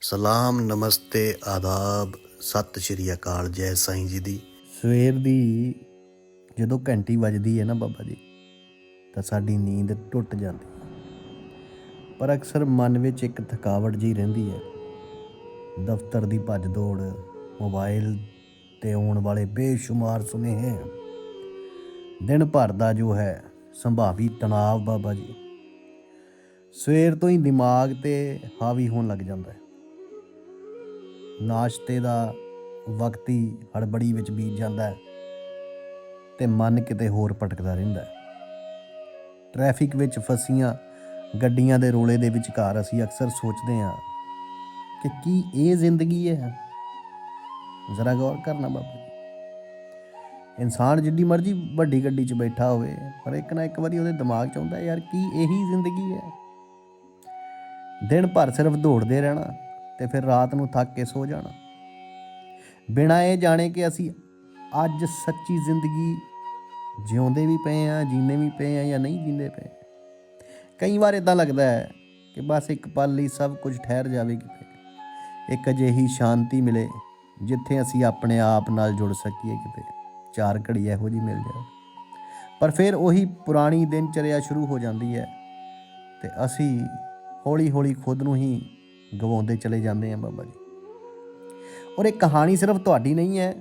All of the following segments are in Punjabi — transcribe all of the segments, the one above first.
ਸਲਾਮ, ਨਮਸਤੇ, ਆਦਾਬ, ਸਤਿ ਸ਼੍ਰੀ ਅਕਾਲ, ਜੈ ਸਾਈਂ ਜੀ ਦੀ। ਸਵੇਰ ਦੀ ਜਦੋਂ ਘੰਟੀ ਵੱਜਦੀ ਹੈ ਨਾ ਬਾਬਾ ਜੀ, ਤਾਂ ਸਾਡੀ ਨੀਂਦ ਟੁੱਟ ਜਾਂਦੀ ਹੈ। ਪਰ ਅਕਸਰ ਮਨ ਵਿੱਚ ਇੱਕ ਥਕਾਵਟ ਜੀ ਰਹਿੰਦੀ ਹੈ। ਦਫ਼ਤਰ ਦੀ ਭੱਜ ਦੌੜ, ਮੋਬਾਈਲ ਤੇ ਆਉਣ ਵਾਲੇ ਬੇਸ਼ੁਮਾਰ ਸੁਨੇਹੇ। ਦਿਨ ਭਰ ਦਾ ਜੋ ਹੈ ਸੰਭਾਵੀ ਤਣਾਅ ਬਾਬਾ ਜੀ। ਸਵੇਰ ਤੋਂ ਹੀ ਦਿਮਾਗ ਤੇ ਹਾਵੀ ਹੋਣ ਲੱਗ ਜਾਂਦਾ ਹੈ। ਨਾਸ਼ਤੇ ਦਾ ਵਕਤ ਹੀ ਹੜਬੜੀ ਵਿੱਚ ਬੀਤ ਜਾਂਦਾ ਹੈ ਤੇ ਮਨ ਕਿਤੇ ਹੋਰ ਭਟਕਦਾ ਰਹਿੰਦਾ ਹੈ। ਟ੍ਰੈਫਿਕ ਵਿੱਚ ਫਸੀਆਂ ਗੱਡੀਆਂ ਦੇ ਰੋਲੇ ਦੇ ਵਿਚਕਾਰ ਅਸੀਂ ਅਕਸਰ ਸੋਚਦੇ ਹਾਂ ਕਿ ਕੀ ਇਹ ਜ਼ਿੰਦਗੀ ਹੈ? ਜ਼ਰਾ ਗੌਰ ਕਰਨਾ ਬਾਬਾ ਜੀ। ਇਨਸਾਨ ਜਿੱਡੀ ਮਰਜ਼ੀ ਵੱਡੀ ਗੱਡੀ 'ਚ ਬੈਠਾ ਹੋਵੇ, ਪਰ ਇੱਕ ਨਾ ਇੱਕ ਵਾਰੀ ਉਹਦੇ ਦਿਮਾਗ 'ਚ ਆਉਂਦਾ ਯਾਰ ਕੀ ਇਹੀ ਜ਼ਿੰਦਗੀ ਹੈ? ਦਿਨ ਭਰ ਸਿਰਫ ਦੌੜਦੇ ਰਹਿਣਾ ਤੇ ਫਿਰ ਰਾਤ ਨੂੰ ਥੱਕ ਕੇ ਸੋ ਜਾਣਾ। ਬਿਨਾਂ ਇਹ ਜਾਣੇ ਕਿ ਅਸੀਂ ਅੱਜ ਸੱਚੀ ਜ਼ਿੰਦਗੀ ਜਿਉਂਦੇ ਵੀ ਪਏ ਆ ਜੀਨੇ ਵੀ ਪਏ ਆ ਜਾਂ ਨਹੀਂ ਜੀਂਦੇ ਪਏ। ਕਈ ਵਾਰ ਇਦਾਂ ਲੱਗਦਾ ਹੈ ਕਿ ਬਸ ਇੱਕ ਪਲ ਲਈ ਸਭ ਕੁਝ ਠਹਿਰ ਜਾਵੇ ਕਿਤੇ। ਇੱਕ ਅਜਿਹੀ ਸ਼ਾਂਤੀ ਮਿਲੇ ਜਿੱਥੇ ਅਸੀਂ ਆਪਣੇ ਆਪ ਨਾਲ ਜੁੜ ਸਕੀਏ ਕਿਤੇ। ਚਾਰ ਘੜੀ ਇਹੋ ਜੀ ਮਿਲ ਜਾਵੇ। ਪਰ ਫਿਰ ਉਹੀ ਪੁਰਾਣੀ ਦਿਨ ਚਰਿਆ ਸ਼ੁਰੂ ਹੋ ਜਾਂਦੀ ਹੈ ਤੇ ਅਸੀਂ ਹੌਲੀ ਹੌਲੀ ਖੁਦ ਨੂੰ ਹੀ ਗਵਾਉਂਦੇ ਚਲੇ ਜਾਂਦੇ ਹਾਂ ਬਾਬਾ ਜੀ। ਔਰ ਇਹ ਕਹਾਣੀ ਸਿਰਫ ਤੁਹਾਡੀ ਨਹੀਂ ਹੈ,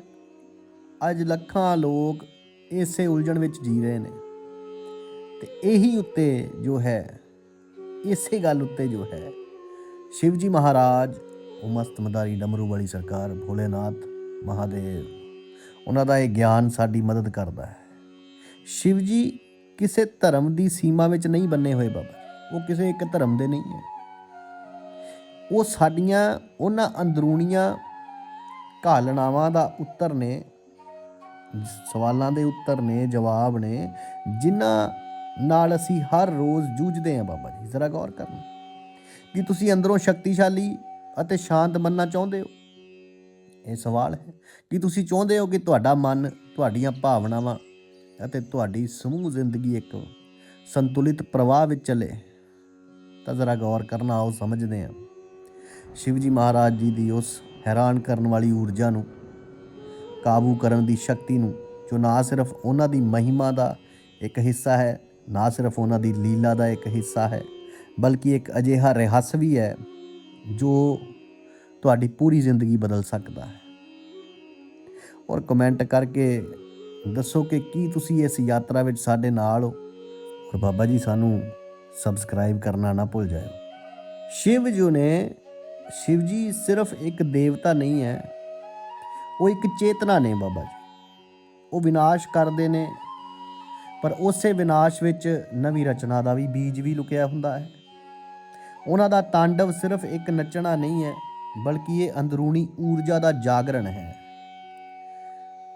ਅੱਜ ਲੱਖਾਂ ਲੋਕ ਇਸੇ ਉਲਝਣ ਵਿੱਚ ਜੀ ਰਹੇ ਨੇ। ਤੇ ਇਹੀ ਉੱਤੇ ਜੋ ਹੈ, ਇਸੇ ਗੱਲ ਉੱਤੇ ਜੋ ਹੈ ਸ਼ਿਵਜੀ ਮਹਾਰਾਜ, ਉਹ ਮਸਤ ਮਦਾਰੀ ਡਮਰੂ ਵਾਲੀ ਸਰਕਾਰ, ਭੋਲੇਨਾਥ ਮਹਾਦੇਵ। ਉਹਨਾਂ ਦਾ ਇਹ ਗਿਆਨ ਸਾਡੀ ਮਦਦ ਕਰਦਾ ਹੈ। ਸ਼ਿਵਜੀ ਕਿਸੇ ਧਰਮ ਦੀ ਸੀਮਾ ਵਿੱਚ ਨਹੀਂ ਬੰਨੇ ਹੋਏ ਬਾਬਾ। ਉਹ ਕਿਸੇ ਇੱਕ ਧਰਮ ਦੇ ਨਹੀਂ ਹੈ। ਉਹ ਸਾਡੀਆਂ, ਉਹਨਾਂ ਅੰਦਰੂਨੀਆਂ ਘਾਲਣਾਵਾਂ ਦਾ ਉੱਤਰ ਨੇ, ਸਵਾਲਾਂ ਦੇ ਉੱਤਰ ਨੇ, ਜਵਾਬ ਨੇ, ਜਿਨ੍ਹਾਂ ਨਾਲ ਅਸੀਂ ਹਰ ਰੋਜ਼ ਜੂਝਦੇ ਹਾਂ ਬਾਬਾ ਜੀ। ਜ਼ਰਾ ਗੌਰ ਕਰਨਾ। ਕਿ ਤੁਸੀਂ ਅੰਦਰੋਂ ਸ਼ਕਤੀਸ਼ਾਲੀ ਅਤੇ ਸ਼ਾਂਤ ਬਣਨਾ ਚਾਹੁੰਦੇ ਹੋ? ਇਹ ਸਵਾਲ ਹੈ ਕਿ ਤੁਸੀਂ ਚਾਹੁੰਦੇ ਹੋ ਕਿ ਤੁਹਾਡਾ ਮਨ ਤੁਹਾਡੀਆਂ ਭਾਵਨਾਵਾਂ ਅਤੇ ਤੁਹਾਡੀ ਸਮੂਹ ਜ਼ਿੰਦਗੀ ਇੱਕ ਸੰਤੁਲਿਤ ਪ੍ਰਵਾਹ ਵਿੱਚ ਚੱਲੇ, ਤਾਂ ਜ਼ਰਾ ਗੌਰ ਕਰਨਾ, ਆਓ ਸਮਝਦੇ ਹਾਂ। ਸ਼ਿਵਜੀ ਮਹਾਰਾਜ ਜੀ ਦੀ ਉਸ ਹੈਰਾਨ ਕਰਨ ਵਾਲੀ ਊਰਜਾ ਨੂੰ, ਕਾਬੂ ਕਰਨ ਦੀ ਸ਼ਕਤੀ ਨੂੰ, ਜੋ ਨਾ ਸਿਰਫ ਉਹਨਾਂ ਦੀ ਮਹਿਮਾ ਦਾ ਇੱਕ ਹਿੱਸਾ ਹੈ, ਨਾ ਸਿਰਫ ਉਹਨਾਂ ਦੀ ਲੀਲਾ ਦਾ ਇੱਕ ਹਿੱਸਾ ਹੈ, ਬਲਕਿ ਇੱਕ ਅਜਿਹਾ ਰਹੱਸ ਵੀ ਹੈ, ਜੋ ਤੁਹਾਡੀ ਪੂਰੀ ਜ਼ਿੰਦਗੀ ਬਦਲ ਸਕਦਾ ਹੈ। ਔਰ ਕਮੈਂਟ ਕਰਕੇ ਦੱਸੋ ਕਿ ਕੀ ਤੁਸੀਂ ਇਸ ਯਾਤਰਾ ਵਿੱਚ ਸਾਡੇ ਨਾਲ ਹੋ। ਔਰ ਬਾਬਾ ਜੀ, ਸਾਨੂੰ ਸਬਸਕ੍ਰਾਈਬ ਕਰਨਾ ਨਾ ਭੁੱਲ ਜਾਇਓ। ਸ਼ਿਵ ਜੀ ਨੇ ਸ਼ਿਵ ਜੀ ਸਿਰਫ ਇੱਕ ਦੇਵਤਾ ਨਹੀਂ ਹੈ, ਉਹ ਇੱਕ ਚੇਤਨਾ ਨੇ ਬਾਬਾ ਜੀ। ਉਹ ਵਿਨਾਸ਼ ਕਰਦੇ ਨੇ, ਪਰ ਉਸੇ ਵਿਨਾਸ਼ ਵਿੱਚ ਨਵੀਂ ਰਚਨਾ ਦਾ ਵੀ ਬੀਜ ਵੀ ਲੁਕਿਆ ਹੁੰਦਾ ਹੈ। ਉਹਨਾਂ ਦਾ ਤਾਂਡਵ ਸਿਰਫ ਇੱਕ ਨੱਚਣਾ ਨਹੀਂ ਹੈ ਬਲਕਿ ਇਹ ਅੰਦਰੂਨੀ ਊਰਜਾ ਦਾ ਜਾਗਰਣ ਹੈ।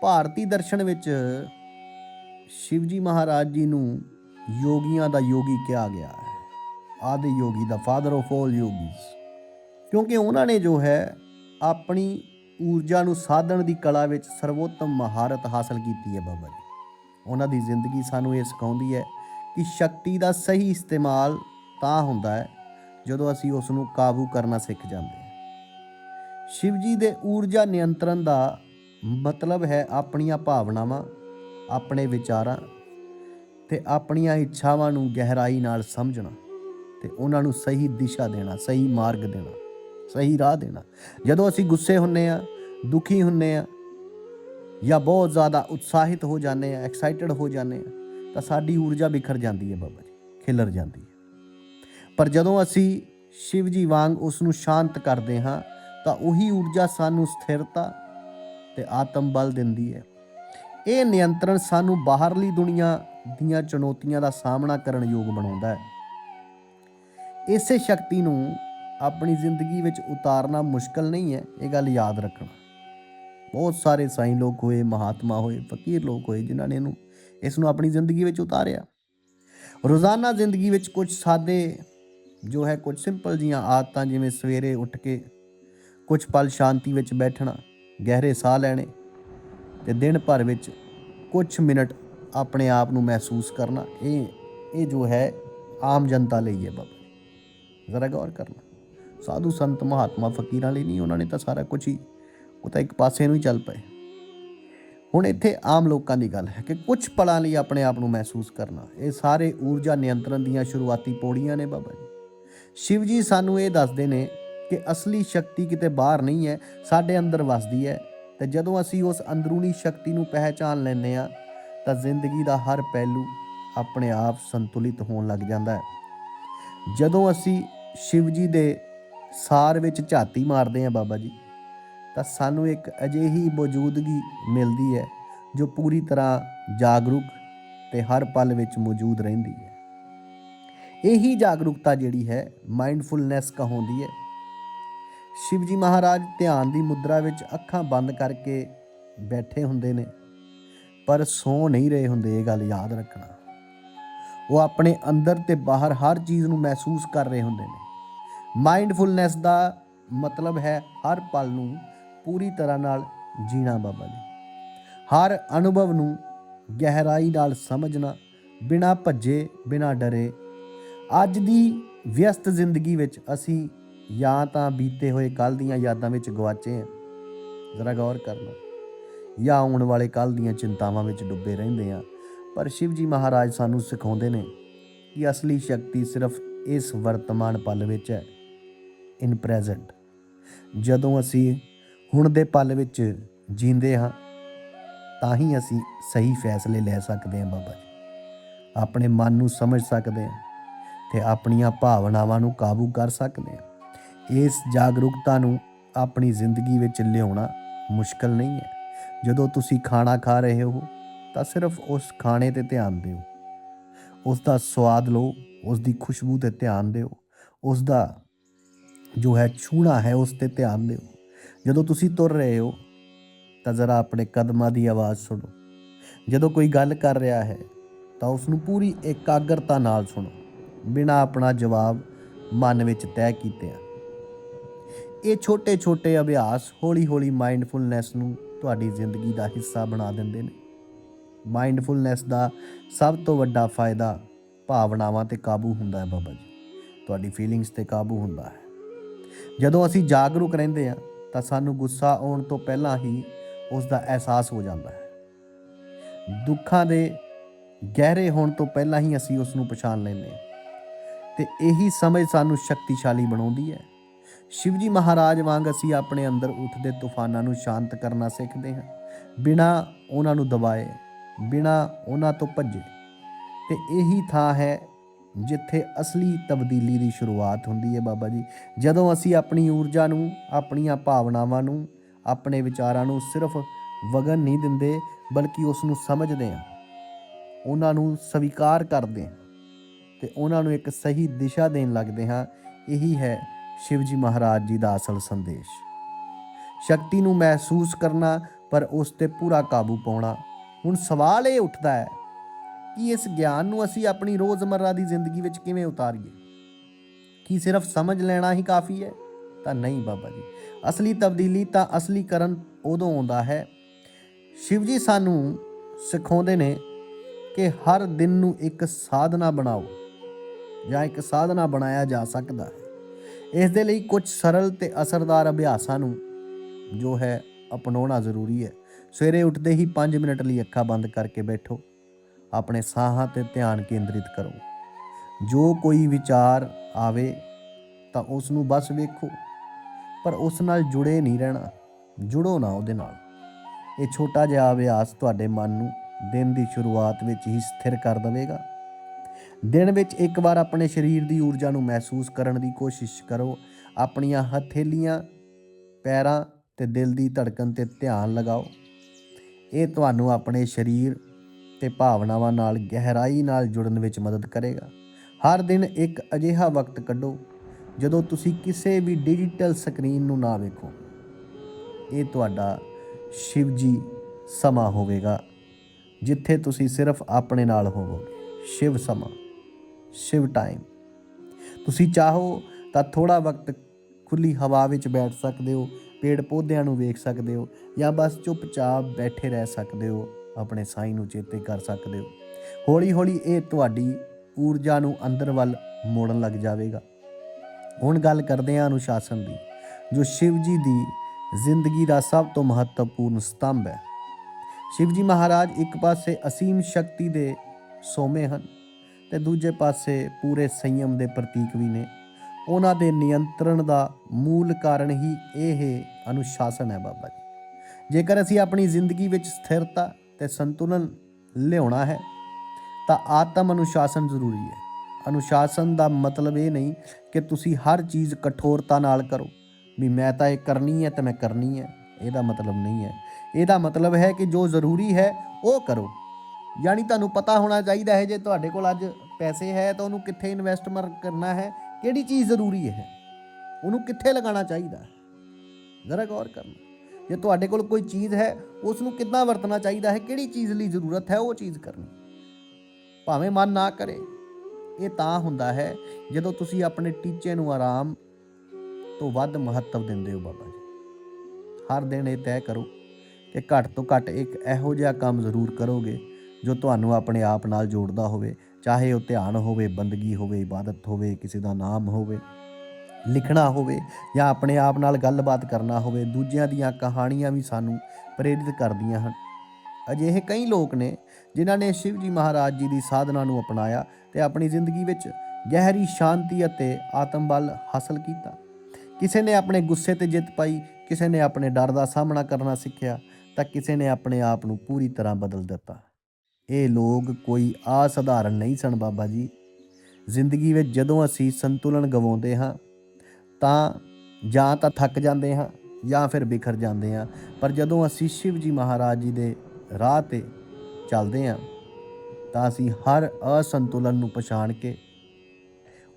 ਭਾਰਤੀ ਦਰਸ਼ਨ ਵਿੱਚ ਸ਼ਿਵਜੀ ਮਹਾਰਾਜ ਜੀ ਨੂੰ ਯੋਗੀਆਂ ਦਾ ਯੋਗੀ ਕਿਹਾ ਗਿਆ ਹੈ। ਆਦਿ ਯੋਗੀ ਦਾ ਫਾਦਰ ਆਫ ਆਲ ਯੋਗੀਜ਼ ਕਿਉਂਕਿ ਉਹਨਾਂ ਨੇ ਜੋ ਹੈ, ਆਪਣੀ ਊਰਜਾ ਨੂੰ ਸਾਧਣ ਦੀ ਕਲਾ ਵਿੱਚ ਸਰਵੋਤਮ ਮਹਾਰਤ ਹਾਸਲ ਕੀਤੀ ਹੈ ਬਾਬਾ ਜੀ। ਉਹਨਾਂ ਦੀ ਜ਼ਿੰਦਗੀ ਸਾਨੂੰ ਇਹ ਸਿਖਾਉਂਦੀ ਹੈ ਕਿ ਸ਼ਕਤੀ ਦਾ ਸਹੀ ਇਸਤੇਮਾਲ ਤਾਂ ਹੁੰਦਾ ਹੈ ਜਦੋਂ ਅਸੀਂ ਉਸ ਨੂੰ ਕਾਬੂ ਕਰਨਾ ਸਿੱਖ ਜਾਂਦੇ ਸ਼ਿਵ ਜੀ ਦੇ ਊਰਜਾ ਨਿਯੰਤਰਣ ਦਾ ਮਤਲਬ ਹੈ ਆਪਣੀਆਂ ਭਾਵਨਾਵਾਂ, ਆਪਣੇ ਵਿਚਾਰਾਂ ਤੇ ਆਪਣੀਆਂ ਇੱਛਾਵਾਂ ਨੂੰ ਗਹਿਰਾਈ ਨਾਲ ਸਮਝਣਾ ਤੇ ਉਹਨਾਂ ਨੂੰ ਸਹੀ ਦਿਸ਼ਾ ਦੇਣਾ, ਸਹੀ ਮਾਰਗ ਦੇਣਾ, ਸਹੀ ਰਾਹ ਦੇਣਾ। ਜਦੋਂ ਅਸੀਂ ਗੁੱਸੇ ਹੁੰਨੇ ਆ, ਦੁਖੀ ਹੁੰਨੇ ਆ ਜਾਂ ਬਹੁਤ ਜ਼ਿਆਦਾ ਉਤਸ਼ਾਹਿਤ ਹੋ ਜਾਂਦੇ ਆ ਐਕਸਾਈਟਡ ਹੋ ਜਾਂਦੇ ਆ, ਤਾਂ ਸਾਡੀ ਊਰਜਾ ਬਿਖਰ ਜਾਂਦੀ ਹੈ ਬਾਬਾ ਜੀ, ਖਿਲਰ ਜਾਂਦੀ ਹੈ। ਪਰ ਜਦੋਂ ਅਸੀਂ ਸ਼ਿਵ ਜੀ ਵਾਂਗ ਉਸ ਨੂੰ ਸ਼ਾਂਤ ਕਰਦੇ ਹਾਂ ਤਾਂ ਉਹੀ ਊਰਜਾ ਸਾਨੂੰ ਸਥਿਰਤਾ ਤੇ ਆਤਮ ਬਲ ਦਿੰਦੀ ਹੈ। ਇਹ ਨਿਯੰਤਰਣ ਸਾਨੂੰ ਬਾਹਰਲੀ ਦੁਨੀਆ ਦੀਆਂ ਚੁਣੌਤੀਆਂ ਦਾ ਸਾਹਮਣਾ ਕਰਨ ਯੋਗ ਬਣਾਉਂਦਾ ਹੈ। ਇਸੇ ਸ਼ਕਤੀ ਨੂੰ ਆਪਣੀ ਜ਼ਿੰਦਗੀ ਵਿੱਚ ਉਤਾਰਨਾ ਮੁਸ਼ਕਲ ਨਹੀਂ ਹੈ, ਇਹ ਗੱਲ ਯਾਦ ਰੱਖਣਾ। ਬਹੁਤ ਸਾਰੇ ਸਾਈਂ ਲੋਕ ਹੋਏ, ਮਹਾਤਮਾ ਹੋਏ, ਫਕੀਰ ਲੋਕ ਹੋਏ, ਜਿਨ੍ਹਾਂ ਨੇ ਇਹਨੂੰ, ਇਸ ਨੂੰ ਆਪਣੀ ਜ਼ਿੰਦਗੀ ਵਿੱਚ ਉਤਾਰਿਆ। ਰੋਜ਼ਾਨਾ ਜ਼ਿੰਦਗੀ ਵਿੱਚ ਕੁਝ ਸਾਦੇ ਜੋ ਹੈ, ਕੁਝ ਸਿੰਪਲ ਜੀਆਂ ਆਦਤਾਂ ਜਿਵੇਂ ਸਵੇਰੇ ਉੱਠ ਕੇ ਕੁਝ ਪਲ ਸ਼ਾਂਤੀ ਵਿੱਚ ਬੈਠਣਾ, ਗਹਿਰੇ ਸਾਹ ਲੈਣੇ ਤੇ ਦਿਨ ਭਰ ਵਿੱਚ ਕੁਝ ਮਿੰਟ ਆਪਣੇ ਆਪ ਨੂੰ ਮਹਿਸੂਸ ਕਰਨਾ, ਇਹ ਇਹ ਜੋ ਹੈ, ਆਮ ਜਨਤਾ ਲਈ ਹੈ ਬਾਬਾ ਜ਼ਰਾ ਗੌਰ ਕਰਨਾ। ਸਾਧੂ ਸੰਤ, ਮਹਾਤਮਾ ਫਕੀਰਾਂ ਲਈ ਨਹੀਂ, ਉਹਨਾਂ ਨੇ ਤਾਂ ਸਾਰਾ ਕੁਝ ਹੀ, ਉਹ ਤਾਂ ਇੱਕ ਪਾਸੇ ਨੂੰ ਹੀ ਚੱਲ ਪਏ। ਹੁਣ ਇੱਥੇ ਆਮ ਲੋਕਾਂ ਦੀ ਗੱਲ ਹੈ ਕਿ ਕੁਝ ਪਲਾਂ ਲਈ ਆਪਣੇ ਆਪ ਨੂੰ ਮਹਿਸੂਸ ਕਰਨਾ, ਇਹ ਸਾਰੇ ਊਰਜਾ ਨਿਯੰਤਰਣ ਦੀਆਂ ਸ਼ੁਰੂਆਤੀ ਪੌੜੀਆਂ ਨੇ ਬਾਬਾ ਜੀ। ਸ਼ਿਵ ਜੀ ਸਾਨੂੰ ਇਹ ਦੱਸਦੇ ਨੇ ਕਿ ਅਸਲੀ ਸ਼ਕਤੀ ਕਿਤੇ ਬਾਹਰ ਨਹੀਂ ਹੈ, ਸਾਡੇ ਅੰਦਰ ਵਸਦੀ ਹੈ। ਤੇ ਜਦੋਂ ਅਸੀਂ ਉਸ ਅੰਦਰੂਨੀ ਸ਼ਕਤੀ ਨੂੰ ਪਹਿਚਾਨ ਲੈਂਦੇ ਆ ਤਾਂ ਜ਼ਿੰਦਗੀ ਦਾ ਹਰ ਪਹਿਲੂ ਆਪਣੇ ਆਪ ਸੰਤੁਲਿਤ ਹੋਣ ਲੱਗ ਜਾਂਦਾ ਹੈ। ਜਦੋਂ ਅਸੀਂ ਸ਼ਿਵ ਜੀ ਦੇ ਸਾਰ ਵਿੱਚ ਝਾਤੀ ਮਾਰਦੇ ਆ ਬਾਬਾ ਜੀ, ਤਾਂ ਸਾਨੂੰ ਇੱਕ ਅਜਿਹੀ ਮੌਜੂਦਗੀ ਮਿਲਦੀ ਹੈ, ਜੋ ਪੂਰੀ ਤਰ੍ਹਾਂ ਜਾਗਰੂਕ ਤੇ ਹਰ ਪਲ ਵਿੱਚ ਮੌਜੂਦ ਰਹਿੰਦੀ ਹੈ। ਇਹੀ ਜਾਗਰੂਕਤਾ ਜਿਹੜੀ ਹੈ ਮਾਈਂਡਫੁਲਨੈਸ ਕਹਾਉਂਦੀ ਹੈ। ਸ਼ਿਵ ਜੀ ਮਹਾਰਾਜ ਧਿਆਨ ਦੀ ਮੁਦਰਾ ਵਿੱਚ ਅੱਖਾਂ ਬੰਦ ਕਰਕੇ ਬੈਠੇ ਹੁੰਦੇ ਨੇ, ਪਰ ਸੌ ਨਹੀਂ ਰਹੇ ਹੁੰਦੇ ਇਹ ਗੱਲ ਯਾਦ ਰੱਖਣਾ। ਉਹ ਆਪਣੇ ਅੰਦਰ ਤੇ ਬਾਹਰ ਹਰ ਚੀਜ਼ ਨੂੰ ਮਹਿਸੂਸ ਕਰ ਰਹੇ ਹੁੰਦੇ ਨੇ। ਮਾਈਂਡਫੁਲਨੈਸ ਦਾ ਮਤਲਬ ਹੈ ਹਰ ਪਲ ਨੂੰ ਪੂਰੀ ਤਰ੍ਹਾਂ ਨਾਲ ਜੀਣਾ ਬਾਬਾ ਜੀ। ਹਰ ਅਨੁਭਵ ਨੂੰ ਗਹਿਰਾਈ ਨਾਲ ਸਮਝਣਾ, ਬਿਨਾ ਭੱਜੇ, ਬਿਨਾ ਡਰੇ। ਅੱਜ ਦੀ ਵਿਅਸਤ ਜ਼ਿੰਦਗੀ ਵਿੱਚ ਅਸੀਂ ਜਾਂ ਤਾਂ ਬੀਤੇ ਹੋਏ ਕੱਲ ਦੀਆਂ ਯਾਦਾਂ ਵਿੱਚ ਗਵਾਚੇ ਹਾਂ ਜ਼ਰਾ ਗੌਰ ਕਰ ਲਓ। ਜਾਂ ਆਉਣ ਵਾਲੇ ਕੱਲ ਦੀਆਂ ਚਿੰਤਾਵਾਂ ਵਿੱਚ ਡੁੱਬੇ ਰਹਿੰਦੇ ਹਾਂ ਪਰ ਸ਼ਿਵ ਜੀ ਮਹਾਰਾਜ ਸਾਨੂੰ ਸਿਖਾਉਂਦੇ ਨੇ ਕਿ ਅਸਲੀ ਸ਼ਕਤੀ ਸਿਰਫ ਇਸ ਵਰਤਮਾਨ ਪਲ ਵਿੱਚ ਹੈ ਇਨ ਪ੍ਰੈਜ਼ੈਂਟ ਜਦੋਂ ਅਸੀਂ ਹੁਣ ਦੇ ਪਲ ਵਿੱਚ ਜੀਂਦੇ ਹਾਂ, ਤਾਂ ਹੀ ਅਸੀਂ ਸਹੀ ਫੈਸਲੇ ਲੈ ਸਕਦੇ ਹਾਂ ਬਾਬਾ ਜੀ। ਆਪਣੇ ਮਨ ਨੂੰ ਸਮਝ ਸਕਦੇ ਹਾਂ ਤੇ ਆਪਣੀਆਂ ਭਾਵਨਾਵਾਂ ਨੂੰ ਕਾਬੂ ਕਰ ਸਕਦੇ ਹਾਂ। ਇਸ ਜਾਗਰੂਕਤਾ ਨੂੰ ਆਪਣੀ ਜ਼ਿੰਦਗੀ ਵਿੱਚ ਲਿਆਉਣਾ ਮੁਸ਼ਕਲ ਨਹੀਂ ਹੈ। ਜਦੋਂ ਤੁਸੀਂ ਖਾਣਾ ਖਾ ਰਹੇ ਹੋ, ਤਾਂ ਸਿਰਫ ਉਸ ਖਾਣੇ ਤੇ ਧਿਆਨ ਦਿਓ। ਉਸ ਦਾ ਸਵਾਦ ਲਓ, ਉਸ ਦੀ ਖੁਸ਼ਬੂ ਤੇ ਧਿਆਨ ਦਿਓ। ਉਸ ਦਾ ਜੋ ਹੈ ਛੂਣਾ ਹੈ, ਉਸ ਤੇ ਧਿਆਨ ਦਿਓ। ਜਦੋਂ ਤੁਸੀਂ ਤੁਰ ਰਹੇ ਹੋ, ਤਾਂ ਜ਼ਰਾ ਆਪਣੇ ਕਦਮਾਂ ਦੀ ਆਵਾਜ਼ ਸੁਣੋ। ਜਦੋਂ ਕੋਈ ਗੱਲ ਕਰ ਰਿਹਾ ਹੈ, ਤਾਂ ਉਸ ਨੂੰ ਪੂਰੀ ਇਕਾਗਰਤਾ ਨਾਲ ਸੁਣੋ। ਬਿਨਾਂ ਆਪਣਾ ਜਵਾਬ ਮਨ ਵਿੱਚ ਤੈਅ ਕੀਤਿਆਂ। ਇਹ ਛੋਟੇ-ਛੋਟੇ ਅਭਿਆਸ ਹੌਲੀ-ਹੌਲੀ ਮਾਈਂਡਫੁਲਨੈਸ ਨੂੰ ਤੁਹਾਡੀ ਜ਼ਿੰਦਗੀ ਦਾ ਹਿੱਸਾ ਬਣਾ ਦਿੰਦੇ ਨੇ। ਮਾਈਂਡਫੁਲਨੈਸ ਦਾ ਸਭ ਤੋਂ ਵੱਡਾ ਫਾਇਦਾ ਭਾਵਨਾਵਾਂ ਤੇ ਕਾਬੂ ਹੁੰਦਾ ਹੈ ਬਾਬਾ ਜੀ। ਤੁਹਾਡੀ ਫੀਲਿੰਗਸ ਤੇ ਕਾਬੂ ਹੁੰਦਾ ਹੈ। ਜਦੋਂ ਅਸੀਂ ਜਾਗਰੂਕ ਰਹਿੰਦੇ ਹਾਂ, ਤਾਂ ਸਾਨੂੰ ਗੁੱਸਾ ਆਉਣ ਤੋਂ ਪਹਿਲਾਂ ਹੀ ਉਸ ਦਾ ਅਹਿਸਾਸ ਹੋ ਜਾਂਦਾ ਹੈ। ਦੁੱਖਾਂ ਦੇ ਗਹਿਰੇ ਹੋਣ ਤੋਂ ਪਹਿਲਾਂ ਹੀ ਅਸੀਂ ਉਸ ਨੂੰ ਪਛਾਣ ਲੈਂਦੇ ਹਾਂ। ਤੇ ਇਹੀ ਸਮਝ ਸਾਨੂੰ ਸ਼ਕਤੀਸ਼ਾਲੀ ਬਣਾਉਂਦੀ ਹੈ। ਸ਼ਿਵ ਜੀ ਮਹਾਰਾਜ ਵਾਂਗ ਅਸੀਂ ਆਪਣੇ ਅੰਦਰ ਉੱਠਦੇ ਤੂਫਾਨਾਂ ਨੂੰ ਸ਼ਾਂਤ ਕਰਨਾ ਸਿੱਖਦੇ ਹਾਂ। ਬਿਨਾ ਉਹਨਾਂ ਨੂੰ ਦਬਾਏ, ਬਿਨਾ ਉਹਨਾਂ ਤੋਂ ਭੱਜੇ। ਤੇ ਇਹੀ ਥਾਂ ਹੈ ਜਿੱਥੇ ਅਸਲੀ ਤਬਦੀਲੀ ਦੀ ਸ਼ੁਰੂਆਤ ਹੁੰਦੀ ਹੈ ਬਾਬਾ ਜੀ। ਜਦੋਂ ਅਸੀਂ ਆਪਣੀ ਊਰਜਾ ਨੂੰ, ਆਪਣੀਆਂ ਭਾਵਨਾਵਾਂ ਨੂੰ, ਆਪਣੇ ਵਿਚਾਰਾਂ ਨੂੰ ਸਿਰਫ ਵਗਨ ਨਹੀਂ ਦਿੰਦੇ, ਬਲਕਿ ਉਸ ਨੂੰ ਸਮਝਦੇ ਹਾਂ, ਉਹਨਾਂ ਨੂੰ ਸਵੀਕਾਰ ਕਰਦੇ ਹਾਂ, ਤੇ ਉਹਨਾਂ ਨੂੰ ਇੱਕ ਸਹੀ ਦਿਸ਼ਾ ਦੇਣ ਲੱਗਦੇ ਹਾਂ, ਇਹੀ ਹੈ ਸ਼ਿਵ ਜੀ ਮਹਾਰਾਜ ਜੀ ਦਾ ਅਸਲ ਸੰਦੇਸ਼। ਸ਼ਕਤੀ ਨੂੰ ਮਹਿਸੂਸ ਕਰਨਾ, ਪਰ ਉਸ ਤੇ ਪੂਰਾ ਕਾਬੂ ਪਾਉਣਾ। ਹੁਣ ਸਵਾਲ ਇਹ ਉੱਠਦਾ ਹੈ ਕਿ ਇਸ ਗਿਆਨ ਨੂੰ ਅਸੀਂ ਆਪਣੀ ਰੋਜ਼ਮਰਰਾ ਦੀ ਜ਼ਿੰਦਗੀ ਵਿੱਚ ਕਿਵੇਂ ਉਤਾਰੀਏ? ਕੀ ਸਿਰਫ ਸਮਝ ਲੈਣਾ ਹੀ ਕਾਫੀ ਹੈ? ਤਾਂ ਨਹੀਂ ਬਾਬਾ ਜੀ। ਅਸਲੀ ਤਬਦੀਲੀ ਤਾਂ ਅਸਲੀ ਕਰਨ ਉਦੋਂ ਆਉਂਦਾ ਹੈ। ਸ਼ਿਵ ਜੀ ਸਾਨੂੰ ਸਿਖਾਉਂਦੇ ਨੇ ਕਿ ਹਰ ਦਿਨ ਨੂੰ ਇੱਕ ਸਾਧਨਾ ਬਣਾਓ, ਜਾਂ ਇੱਕ ਸਾਧਨਾ ਬਣਾਇਆ ਜਾ ਸਕਦਾ ਹੈ। ਇਸ ਦੇ ਲਈ ਕੁਝ ਸਰਲ ਤੇ ਅਸਰਦਾਰ ਅਭਿਆਸਾਂ ਨੂੰ ਜੋ ਹੈ ਅਪਣਾਉਣਾ ਜ਼ਰੂਰੀ ਹੈ। ਸਵੇਰੇ ਉੱਠਦੇ ਹੀ 5 ਮਿੰਟ ਲਈ ਅੱਖਾਂ ਬੰਦ ਕਰਕੇ ਬੈਠੋ। ਆਪਣੇ ਸਾਹਾਂ ਤੇ ਧਿਆਨ ਕੇਂਦਰਿਤ ਕਰੋ। ਜੋ ਕੋਈ ਵਿਚਾਰ ਆਵੇ ਤਾਂ ਉਸ ਨੂੰ ਬਸ ਵੇਖੋ, ਪਰ ਉਸ ਨਾਲ ਜੁੜੇ ਨਹੀਂ ਰਹਿਣਾ, ਜੁੜੋ ਨਾ ਉਹਦੇ ਨਾਲ। ਇਹ ਛੋਟਾ ਜਿਹਾ ਅਭਿਆਸ ਤੁਹਾਡੇ ਮਨ ਨੂੰ ਦਿਨ ਦੀ ਸ਼ੁਰੂਆਤ ਵਿੱਚ ਹੀ ਸਥਿਰ ਕਰ ਦੇਵੇਗਾ। ਦਿਨ ਵਿੱਚ ਇੱਕ ਵਾਰ ਆਪਣੇ ਸਰੀਰ ਦੀ ਊਰਜਾ ਨੂੰ ਮਹਿਸੂਸ ਕਰਨ ਦੀ ਕੋਸ਼ਿਸ਼ ਕਰੋ। ਆਪਣੀਆਂ ਹਥੇਲੀਆਂ, ਪੈਰਾਂ ਤੇ ਦਿਲ ਦੀ ਧੜਕਣ ਤੇ ਧਿਆਨ ਲਗਾਓ। ਇਹ ਤੁਹਾਨੂੰ ਆਪਣੇ ਸਰੀਰ ਤੇ ਭਾਵਨਾਵਾਂ ਨਾਲ, ਗਹਿਰਾਈ ਨਾਲ ਜੁੜਨ ਵਿੱਚ ਮਦਦ ਕਰੇਗਾ। ਹਰ ਦਿਨ ਇੱਕ ਅਜਿਹਾ ਵਕਤ ਕੱਢੋ, ਜਦੋਂ ਤੁਸੀਂ ਕਿਸੇ ਵੀ ਡਿਜੀਟਲ ਸਕਰੀਨ ਨੂੰ ਨਾ ਵੇਖੋ। ਇਹ ਤੁਹਾਡਾ ਸ਼ਿਵਜੀ ਸਮਾਂ ਹੋਵੇਗਾ, ਜਿੱਥੇ ਤੁਸੀਂ ਸਿਰਫ ਆਪਣੇ ਨਾਲ ਹੋਵੋਗੇ। ਸ਼ਿਵ ਸਮਾਂ। ਸ਼ਿਵ ਟਾਈਮ। ਤੁਸੀਂ ਚਾਹੋ ਤਾਂ ਥੋੜਾ ਵਕਤ ਖੁੱਲੀ ਹਵਾ ਵਿੱਚ ਬੈਠ ਸਕਦੇ ਹੋ, ਪੇੜ ਪੌਦਿਆਂ ਨੂੰ ਵੇਖ ਸਕਦੇ ਹੋ ਜਾਂ ਬਸ ਚੁੱਪਚਾਪ ਬੈਠੇ ਰਹਿ ਸਕਦੇ ਹੋ, ਆਪਣੇ ਸਾਈਂ ਨੂੰ ਚੇਤੇ ਕਰ ਸਕਦੇ ਹੋ। ਹੌਲੀ ਹੌਲੀ ਇਹ ਤੁਹਾਡੀ ਊਰਜਾ ਨੂੰ ਅੰਦਰ ਵੱਲ ਮੋੜਨ ਲੱਗ ਜਾਵੇਗਾ। ਹੁਣ ਗੱਲ ਕਰਦੇ ਹਾਂ ਅਨੁਸ਼ਾਸਨ ਦੀ, ਜੋ ਸ਼ਿਵ ਜੀ ਦੀ ਜ਼ਿੰਦਗੀ ਦਾ ਸਭ ਤੋਂ ਮਹੱਤਵਪੂਰਨ ਸਤੰਭ ਹੈ। ਸ਼ਿਵ ਜੀ ਮਹਾਰਾਜ ਇੱਕ ਪਾਸੇ ਅਸੀਮ ਸ਼ਕਤੀ ਦੇ ਸੋਮੇ ਹਨ ਤੇ ਦੂਜੇ ਪਾਸੇ ਪੂਰੇ ਸੰਯਮ ਦੇ ਪ੍ਰਤੀਕ ਵੀ ਨੇ। ਉਹਨਾਂ ਦੇ ਨਿਯੰਤਰਣ ਦਾ ਮੂਲ ਕਾਰਨ ਹੀ ਇਹ ਅਨੁਸ਼ਾਸਨ ਹੈ ਬਾਬਾ ਜੀ। ਜੇਕਰ ਅਸੀਂ ਆਪਣੀ ਜ਼ਿੰਦਗੀ ਵਿੱਚ ਸਥਿਰਤਾ ਤੇ ਸੰਤੁਲਨ ਲਿਆਉਣਾ ਹੈ, ਤਾਂ ਆਤਮ ਅਨੁਸ਼ਾਸਨ ਜ਼ਰੂਰੀ ਹੈ। ਅਨੁਸ਼ਾਸਨ ਦਾ ਮਤਲਬ ਇਹ ਨਹੀਂ ਕਿ ਤੁਸੀਂ ਹਰ ਚੀਜ਼ ਕਠੋਰਤਾ ਨਾਲ ਕਰੋ, ਵੀ ਮੈਂ ਤਾਂ ਇਹ ਕਰਨੀ ਹੈ ਤੇ ਮੈਂ ਕਰਨੀ ਹੈ। ਇਹਦਾ ਮਤਲਬ ਨਹੀਂ ਹੈ। ਇਹਦਾ ਮਤਲਬ ਹੈ ਕਿ ਜੋ ਜ਼ਰੂਰੀ ਹੈ, ਉਹ ਕਰੋ। ਯਾਨੀ ਤੁਹਾਨੂੰ ਪਤਾ ਹੋਣਾ ਚਾਹੀਦਾ ਹੈ ਜੇ ਤੁਹਾਡੇ ਕੋਲ ਅੱਜ ਪੈਸੇ ਹੈ ਤਾਂ ਉਹਨੂੰ ਕਿੱਥੇ ਇਨਵੈਸਟਮੈਂਟ ਕਰਨਾ ਹੈ, ਕਿਹੜੀ ਚੀਜ਼ ਜ਼ਰੂਰੀ ਹੈ? ਉਹਨੂੰ ਕਿੱਥੇ ਲਗਾਉਣਾ ਚਾਹੀਦਾ ਹੈ? ਜ਼ਰਾ ਗੌਰ ਕਰਨਾ ਜੇ ਤੁਹਾਡੇ ਕੋਲ ਕੋਈ ਚੀਜ਼ ਹੈ ਉਸ ਨੂੰ ਕਿੱਦਾਂ ਵਰਤਣਾ ਚਾਹੀਦਾ ਹੈ, ਕਿਹੜੀ ਚੀਜ਼ ਲਈ ਜ਼ਰੂਰਤ ਹੈ, ਉਹ ਚੀਜ਼ ਕਰਨੀ। ਭਾਵੇਂ ਮਨ ਨਾ ਕਰੇ, ਇਹ ਤਾਂ ਹੁੰਦਾ ਹੈ, ਜਦੋਂ ਤੁਸੀਂ ਆਪਣੇ ਟੀਚੇ ਨੂੰ ਆਰਾਮ ਤੋਂ ਵੱਧ ਮਹੱਤਵ ਦਿੰਦੇ ਹੋ ਬਾਬਾ ਜੀ। ਹਰ ਦਿਨ ਇਹ ਤੈਅ ਕਰੋ ਕਿ ਘੱਟ ਤੋਂ ਘੱਟ ਇੱਕ ਇਹੋ ਜਿਹਾ ਕੰਮ ਜ਼ਰੂਰ ਕਰੋਗੇ ਜੋ ਤੁਹਾਨੂੰ ਆਪਣੇ ਆਪ ਨਾਲ ਜੋੜਦਾ ਹੋਵੇ, ਚਾਹੇ ਉਹ ਧਿਆਨ ਹੋਵੇ, ਬੰਦਗੀ ਹੋਵੇ, ਇਬਾਦਤ ਹੋਵੇ, ਕਿਸੇ ਦਾ ਨਾਮ ਹੋਵੇ, ਲਿਖਣਾ ਹੋਵੇ ਜਾਂ ਆਪਣੇ ਆਪ ਨਾਲ ਗੱਲਬਾਤ ਕਰਨਾ ਹੋਵੇ, ਦੂਜਿਆਂ ਦੀਆਂ ਕਹਾਣੀਆਂ ਵੀ ਸਾਨੂੰ ਪ੍ਰੇਰਿਤ ਕਰਦੀਆਂ ਹਨ। ਅਜਿਹੇ ਕਈ ਲੋਕ ਨੇ ਜਿਨ੍ਹਾਂ ਨੇ ਸ਼ਿਵ ਜੀ ਮਹਾਰਾਜ ਜੀ ਦੀ ਸਾਧਨਾ ਨੂੰ ਅਪਣਾਇਆ ਤੇ ਆਪਣੀ ਜ਼ਿੰਦਗੀ ਵਿੱਚ ਗਹਿਰੀ ਸ਼ਾਂਤੀ ਅਤੇ ਆਤਮ ਬਲ ਹਾਸਲ ਕੀਤਾ। ਕਿਸੇ ਨੇ ਆਪਣੇ ਗੁੱਸੇ ਤੇ ਜਿੱਤ ਪਾਈ, ਕਿਸੇ ਨੇ ਆਪਣੇ ਡਰ ਦਾ ਸਾਹਮਣਾ ਕਰਨਾ ਸਿੱਖਿਆ, ਤਾਂ ਕਿਸੇ ਨੇ ਆਪਣੇ ਆਪ ਨੂੰ ਪੂਰੀ ਤਰ੍ਹਾਂ ਬਦਲ ਦਿੱਤਾ। ਇਹ ਲੋਕ ਕੋਈ ਅਸਾਧਾਰਨ ਨਹੀਂ ਸਨ ਬਾਬਾ ਜੀ। ਜ਼ਿੰਦਗੀ ਵਿੱਚ ਜਦੋਂ ਅਸੀਂ ਸੰਤੁਲਨ ਗਵਾਉਂਦੇ ਹਾਂ, ਤਾਂ ਜਾਂ ਤਾਂ ਥੱਕ ਜਾਂਦੇ ਹਾਂ, ਜਾਂ ਫਿਰ ਬਿਖਰ ਜਾਂਦੇ ਹਾਂ। ਪਰ ਜਦੋਂ ਅਸੀਂ ਸ਼ਿਵ ਜੀ ਮਹਾਰਾਜ ਜੀ ਦੇ ਰਾਹ ਤੇ ਚੱਲਦੇ ਹਾਂ, ਤਾਂ ਅਸੀਂ ਹਰ ਅਸੰਤੁਲਨ ਨੂੰ ਪਛਾਣ ਕੇ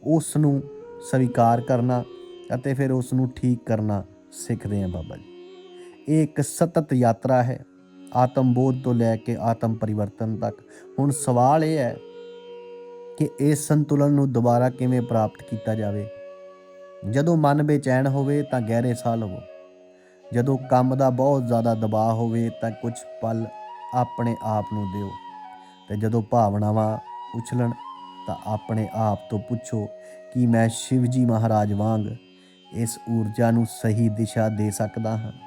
ਉਸ ਨੂੰ ਸਵੀਕਾਰ ਕਰਨਾ ਅਤੇ ਫਿਰ ਉਸ ਨੂੰ ਠੀਕ ਕਰਨਾ ਸਿੱਖਦੇ ਹਾਂ ਬਾਬਾ ਜੀ। ਇਹ ਇੱਕ ਸਤਤ ਯਾਤਰਾ ਹੈ। ਆਤਮ ਬੋਧ ਤੋਂ ਲੈ ਕੇ ਆਤਮ ਪਰਿਵਰਤਨ ਤੱਕ। ਹੁਣ ਸਵਾਲ ਇਹ ਹੈ ਕਿ ਇਸ ਸੰਤੁਲਨ ਨੂੰ ਦੁਬਾਰਾ ਕਿਵੇਂ ਪ੍ਰਾਪਤ ਕੀਤਾ ਜਾਵੇ? ਜਦੋਂ ਮਨ ਬੇਚੈਨ ਹੋਵੇ ਤਾਂ ਗਹਿਰੇ ਸਾਹ ਲਵੋ। ਜਦੋਂ ਕੰਮ ਦਾ ਬਹੁਤ ਜ਼ਿਆਦਾ ਦਬਾਅ ਹੋਵੇ ਤਾਂ ਕੁਝ ਪਲ ਆਪਣੇ ਆਪ ਨੂੰ ਦਿਓ। ਤੇ ਜਦੋਂ ਭਾਵਨਾਵਾਂ ਉਛਲਣ ਤਾਂ ਆਪਣੇ ਆਪ ਤੋਂ ਪੁੱਛੋ ਕਿ ਮੈਂ ਸ਼ਿਵਜੀ ਮਹਾਰਾਜ ਵਾਂਗ ਇਸ ਊਰਜਾ ਨੂੰ ਸਹੀ ਦਿਸ਼ਾ ਦੇ ਸਕਦਾ ਹਾਂ।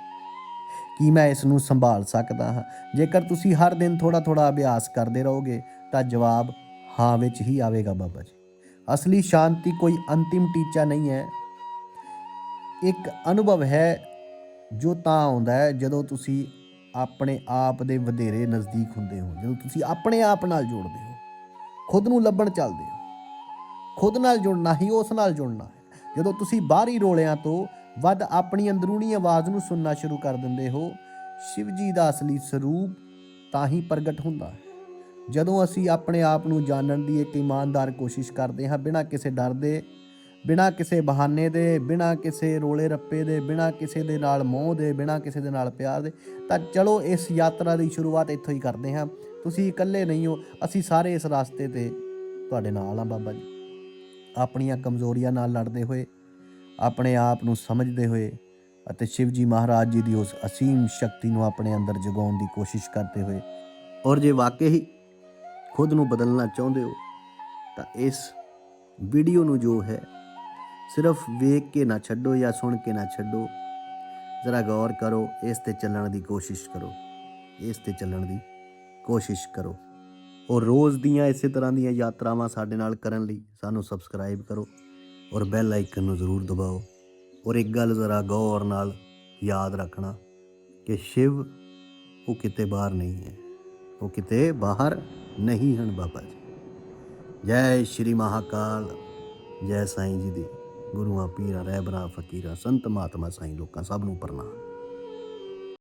ਕੀ ਮੈਂ ਇਸ ਨੂੰ ਸੰਭਾਲ ਸਕਦਾ ਹਾਂ? ਜੇਕਰ ਤੁਸੀਂ ਹਰ ਦਿਨ ਥੋੜਾ ਥੋੜਾ ਅਭਿਆਸ ਕਰਦੇ ਰਹੋਗੇ, ਤਾਂ ਜਵਾਬ ਹਾਂ ਵਿੱਚ ਹੀ ਆਵੇਗਾ ਬਾਬਾ ਜੀ। ਅਸਲੀ ਸ਼ਾਂਤੀ ਕੋਈ ਅੰਤਿਮ ਟੀਚਾ ਨਹੀਂ ਹੈ। ਇੱਕ ਅਨੁਭਵ ਹੈ ਜੋ ਤਾਂ ਆਉਂਦਾ ਹੈ ਜਦੋਂ ਤੁਸੀਂ ਆਪਣੇ ਆਪ ਦੇ ਵਧੇਰੇ ਨਜ਼ਦੀਕ ਹੁੰਦੇ ਹੋ, ਜਦੋਂ ਤੁਸੀਂ ਆਪਣੇ ਆਪ ਨਾਲ ਜੁੜਦੇ ਹੋ। ਖੁਦ ਨੂੰ ਲੱਭਣ ਚੱਲਦੇ ਹੋ। ਖੁਦ ਨਾਲ ਜੁੜਨਾ ਹੀ ਉਸ ਨਾਲ ਜੁੜਨਾ ਹੈ। ਜਦੋਂ ਤੁਸੀਂ ਬਾਹਰੀ ਰੋਲਿਆਂ ਤੋਂ ਵੱਧ ਆਪਣੀ ਅੰਦਰੂਨੀ ਆਵਾਜ਼ ਨੂੰ ਸੁਣਨਾ ਸ਼ੁਰੂ ਕਰ ਦਿੰਦੇ ਹੋ। ਸ਼ਿਵ ਜੀ ਦਾ ਅਸਲੀ ਸਰੂਪ ਤਾਂ ਹੀ ਪ੍ਰਗਟ ਹੁੰਦਾ ਹੈ। ਜਦੋਂ ਅਸੀਂ ਆਪਣੇ ਆਪ ਨੂੰ ਜਾਣਨ ਦੀ ਇੱਕ ਇਮਾਨਦਾਰ ਕੋਸ਼ਿਸ਼ ਕਰਦੇ ਹਾਂ, ਬਿਨਾਂ ਕਿਸੇ ਡਰ ਦੇ, ਬਿਨਾਂ ਕਿਸੇ ਬਹਾਨੇ ਦੇ, ਬਿਨਾਂ ਕਿਸੇ ਰੋਲੇ ਰੱਪੇ ਦੇ, ਬਿਨਾਂ ਕਿਸੇ ਦੇ ਨਾਲ ਮੋਹ ਦੇ, ਬਿਨਾਂ ਕਿਸੇ ਦੇ ਨਾਲ ਪਿਆਰ ਦੇ, ਤਾਂ ਚਲੋ ਇਸ ਯਾਤਰਾ ਦੀ ਸ਼ੁਰੂਆਤ ਇੱਥੋਂ ਹੀ ਕਰਦੇ ਹਾਂ। ਤੁਸੀਂ ਇਕੱਲੇ ਨਹੀਂ ਹੋ, ਅਸੀਂ ਸਾਰੇ ਇਸ ਰਸਤੇ ਤੇ ਤੁਹਾਡੇ ਨਾਲ ਆ ਬਾਬਾ ਜੀ। ਆਪਣੀਆਂ ਕਮਜ਼ੋਰੀਆਂ ਨਾਲ ਲੜਦੇ ਹੋਏ ਆਪਣੇ ਆਪ ਨੂੰ ਸਮਝਦੇ ਹੋਏ ਅਤੇ ਸ਼ਿਵ ਜੀ ਮਹਾਰਾਜ ਜੀ ਦੀ ਉਸ ਅਸੀਮ ਸ਼ਕਤੀ ਨੂੰ ਆਪਣੇ ਅੰਦਰ ਜਗਾਉਣ ਦੀ ਕੋਸ਼ਿਸ਼ ਕਰਦੇ ਹੋਏ, ਔਰ ਜੇ ਵਾਕਈ ਖੁਦ ਨੂੰ ਬਦਲਣਾ ਚਾਹੁੰਦੇ ਹੋ, ਤਾਂ ਇਸ ਵੀਡੀਓ ਨੂੰ ਜੋ ਹੈ, ਸਿਰਫ ਵੇਖ ਕੇ ਨਾ ਛੱਡੋ ਜਾਂ ਸੁਣ ਕੇ ਨਾ ਛੱਡੋ, ਜ਼ਰਾ ਗੌਰ ਕਰੋ, ਇਸ ਤੇ ਚੱਲਣ ਦੀ ਕੋਸ਼ਿਸ਼ ਕਰੋ, ਇਸ ਤੇ ਚੱਲਣ ਦੀ ਕੋਸ਼ਿਸ਼ ਕਰੋ, ਔਰ ਰੋਜ਼ ਦੀਆਂ ਇਸੇ ਤਰ੍ਹਾਂ ਦੀਆਂ ਯਾਤਰਾਵਾਂ ਸਾਡੇ ਨਾਲ ਕਰਨ ਲਈ ਸਾਨੂੰ ਸਬਸਕ੍ਰਾਈਬ ਕਰੋ। ਔਰ ਬੈਲ ਆਈਕਨ ਨੂੰ ਜ਼ਰੂਰ ਦਬਾਓ ਔਰ ਇੱਕ ਗੱਲ ਜ਼ਰਾ ਗੌਰ ਨਾਲ ਯਾਦ ਰੱਖਣਾ ਕਿ ਸ਼ਿਵ ਉਹ ਕਿਤੇ ਬਾਹਰ ਨਹੀਂ ਹੈ, ਉਹ ਕਿਤੇ ਬਾਹਰ ਨਹੀਂ ਹਨ ਬਾਬਾ ਜੀ। ਜੈ ਸ਼੍ਰੀ ਮਹਾਕਾਲ, ਜੈ ਸਾਈਂ ਜੀ ਦੀ। ਗੁਰੂਆਂ, ਪੀਰਾਂ, ਰਹਿਬਰਾਂ, ਫਕੀਰਾਂ, ਸੰਤ ਮਹਾਤਮਾ ਸਾਈਂ, ਲੋਕਾਂ ਸਭ ਨੂੰ ਪ੍ਰਣਾਮ।